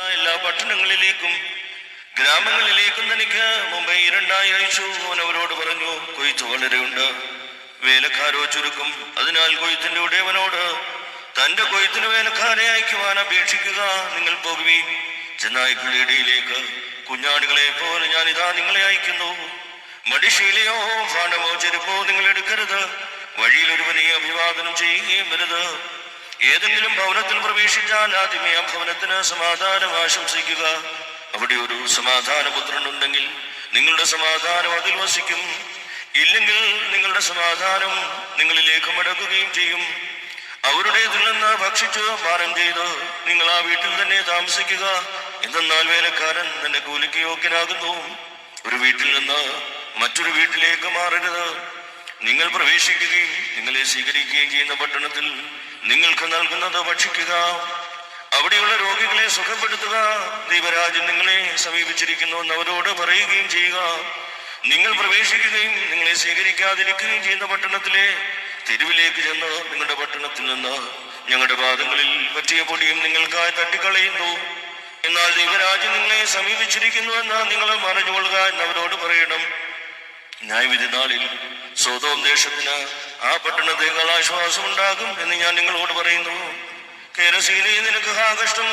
എല്ലാ പട്ടണങ്ങളിലേക്കും ഗ്രാമങ്ങളിലേക്കും തനിക്ക് മുംബൈ ഇരണ്ടായി അയച്ചു. അവൻ അവരോട് പറഞ്ഞു കൊയ്ത്ത് വളരെയുണ്ട് വേലക്കാരോ ചുരുക്കം. അതിനാൽ കൊയ്ത്തിന്റെ ഉടയവനോട് തന്റെ കൊയ്ത്തിന് വേലക്കാരെ അയക്കുവാൻ അപേക്ഷിക്കുക. നിങ്ങൾ പോകുവീൻ ചെന്നായ്ക്കളുടെ ഇടയിലേക്ക്. കുഞ്ഞാടുകളെ പോലെ ഞാൻ ഇതാ നിങ്ങളെ അയക്കുന്നു. മടിശീലയോ ഭാണ്ഡമോ ചെരുപ്പോ നിങ്ങൾ എടുക്കരുത്. വഴിയിൽ ഒരുവനെ അഭിവാദനം ചെയ്യുകയും വരുത് ഏതെങ്കിലും ഭവനത്തിൽ പ്രവേശിച്ചാൽ ആദ്യമേ ആ ഭവനത്തിന് സമാധാനം ആശംസിക്കുക. അവിടെ ഒരു സമാധാനപുത്രൻ ഉണ്ടെങ്കിൽ നിങ്ങളുടെ സമാധാനം അതിൽ വസിക്കും. ഇല്ലെങ്കിൽ നിങ്ങളുടെ സമാധാനം നിങ്ങളിലേക്ക് മടക്കുകയും ചെയ്യും. അവരുടേതിൽ നിന്ന് ഭക്ഷിച്ച് പാനം ചെയ്ത് നിങ്ങൾ ആ വീട്ടിൽ തന്നെ താമസിക്കുക. എന്തെന്നാൽ വേലക്കാരൻ തന്റെ കൂലിക്ക് യോഗ്യനാകുന്നു. ഒരു വീട്ടിൽ നിന്ന് മറ്റൊരു വീട്ടിലേക്ക് മാറരുത്. നിങ്ങൾ പ്രവേശിക്കുകയും നിങ്ങളെ സ്വീകരിക്കുകയും ചെയ്യുന്ന പട്ടണത്തിൽ നിങ്ങൾക്ക് നൽകുന്നത് ഭക്ഷിക്കുക. അവിടെയുള്ള രോഗികളെ സുഖപ്പെടുത്തുക. ദൈവരാജ്യം നിങ്ങളെ സമീപിച്ചിരിക്കുന്നു എന്ന് അവരോട് പറയുകയും ചെയ്യുക. നിങ്ങൾ പ്രവേശിക്കുകയും നിങ്ങളെ സ്വീകരിക്കാതിരിക്കുകയും ചെയ്യുന്ന പട്ടണത്തിലെ തെരുവിലേക്ക് ചെന്ന് നിങ്ങളുടെ പട്ടണത്തിൽ നിന്ന് ഞങ്ങളുടെ പാദങ്ങളിൽ പറ്റിയ പൊടിയും നിങ്ങൾക്കായി തട്ടിക്കളയുന്നു. എന്നാൽ ദൈവരാജ്യം നിങ്ങളെ സമീപിച്ചിരിക്കുന്നു എന്ന് നിങ്ങൾ മറിഞ്ഞുകൊള്ളുക എന്നവരോട് പറയണം. ന്യായവിധി നാളിൽ സ്വതോം ദേശത്തിന് ആ പട്ടണത്തെ ആശ്വാസം ഉണ്ടാകും എന്ന് ഞാൻ നിങ്ങളോട് പറയുന്നു. കേരസീനെ നിനക്ക് ആകഷ്ടം